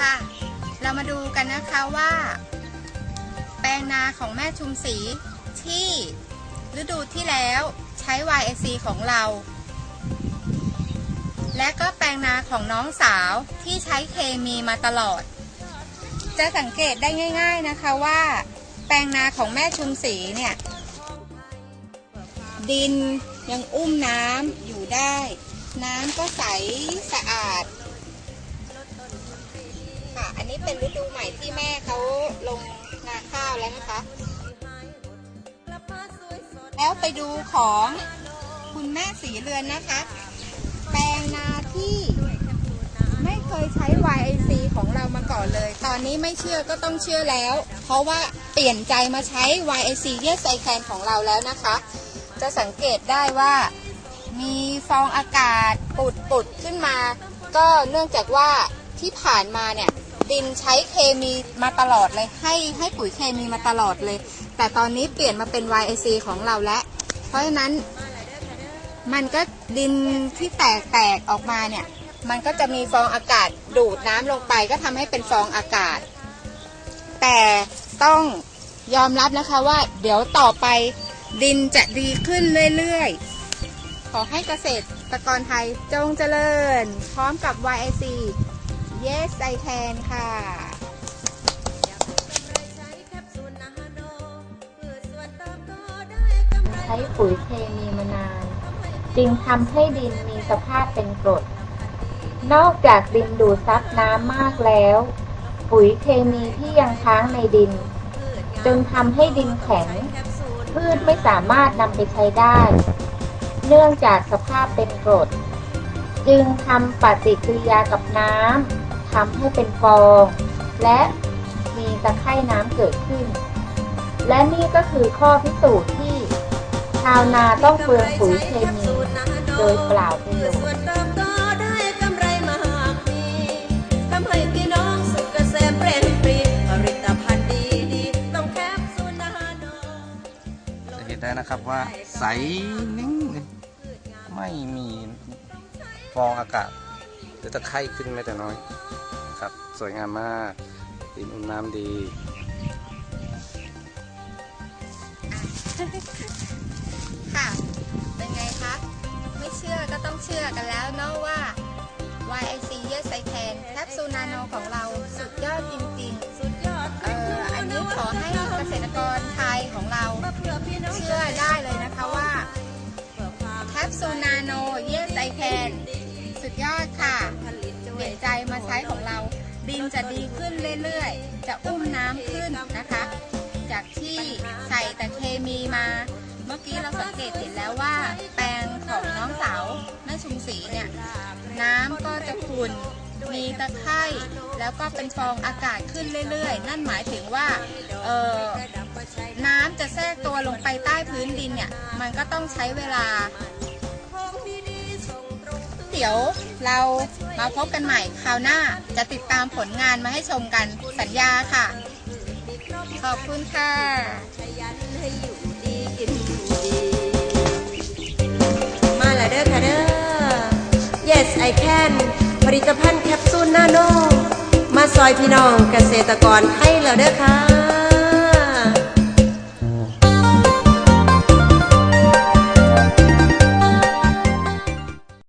ค่ะ เรามาดูกันนะคะว่า แปลงนาของแม่ชุมศรีที่ฤดูที่แล้วใช้ YSC ของเรา และก็แปลงนาของน้องสาวที่ใช้เคมีมาตลอด จะสังเกตได้ง่าย ๆนะคะว่า แปลงนาของแม่ชุมศรีเนี่ย ดินยังอุ้มน้ำอยู่ได้ น้ำก็ใสสะอาด อันนี้เป็นฤดูใหม่ที่แม่เขาลงนาข้าวแล้วนะคะ แล้วไปดูของคุณแม่สีเรือนนะคะ แปลงนาที่ไม่เคยใช้ YIC ของเรามาก่อนเลย ตอนนี้ไม่เชื่อก็ต้องเชื่อแล้ว เพราะว่าเปลี่ยนใจมาใช้ YIC Yes I Can ของเราแล้วนะคะ จะสังเกตได้ว่ามีฟองอากาศปุดปุดๆขึ้นมา ก็เนื่องจากว่าที่ผ่านมาเนี่ย ดินใช้เคมีมาตลอดเลย ให้ให้ปุ๋ยเคมีมาตลอดเลย แต่ตอนนี้เปลี่ยนมาเป็น YIC ของเราแล้ว เพราะฉะนั้นมันก็ดินที่แตกแตกออกมาเนี่ย มันก็จะมีฟองอากาศดูดน้ำลงไปก็ทำให้เป็นฟองอากาศ แต่ต้องยอมรับนะคะว่า เดี๋ยวต่อไปดินจะดีขึ้นเรื่อยๆ ขอให้เกษตรกรไทยจงเจริญ พร้อมกับ YIC Yes I Can ค่ะ ใช้ปุ๋ยเคมีมานาน จึงทำให้ดินมีสภาพเป็นกรด นอกจากดินดูดซับน้ำมากแล้ว ปุ๋ยเคมีที่ยังค้างในดิน จนทำให้ดินแข็ง พืชไม่สามารถนำไปใช้ได้ เนื่องจากสภาพเป็นกรดจึงทำปฏิกิริยากับน้ำ ทำให้เป็นฟอง และมีตะไคร่น้ำเกิดขึ้น และนี่ก็คือข้อพิสูจน์ที่ชาวนาต้องเปลืองปุ๋ยเคมีโดยเปล่าประโยชน์ได้กำไรมากมีทำให้พี่น้องสุขเกษมเปรนปรีผลิตภัณฑ์ดีดีๆต้องแคปซูลนาโนจะเห็นได้นะครับว่าใสนิ่งไม่มีฟองอากาศ หรือตะไคร่ขึ้นแม้แต่น้อยครับ สวยงามมากดินอุ่มน้ำดีค่ะ เป็นไงคะ ไม่เชื่อก็ต้องเชื่อกันแล้วเนาะว่า YIC Yes I Can แคปซูลนาโนของเราสุดยอดจริงสุดยอด เอ่ออันนี้ขอให้เกษตรกรไทยของเรา เชื่อได้เลย อดค่ะเปลี่ยยนใจมาใช้ของเรา ดินจะดีขึ้นเรื่อยๆ จะอุ้มน้ำขึ้นนะคะ จากที่ใส่แต่เคมีมา เมื่อกี้เราสังเกตเห็นแล้วว่า แปลงของน้องสาวแม่ชุมศรีเนี่ย น้ำก็จะขุ่นมีตะไคร่แล้วก็เป็นฟองอากาศขึ้นเรื่อยๆ นั่นหมายถึงว่าเออน้ำจะแทรกตัวลงไปใต้พื้นดินเนี่ย มันก็ต้องใช้เวลา เดี๋ยวเรามาพบกันใหม่คราวหน้าจะติดตามผลงานมาให้ชมกันสัญญาค่ะ ขอบคุณค่ะมาแล้วเด้อค่ะเด้อ Yes I can ผลิตภัณฑ์แคปซูลนาโนมาซอยพี่น้องเกษตรกรให้แล้วเด้อค่ะ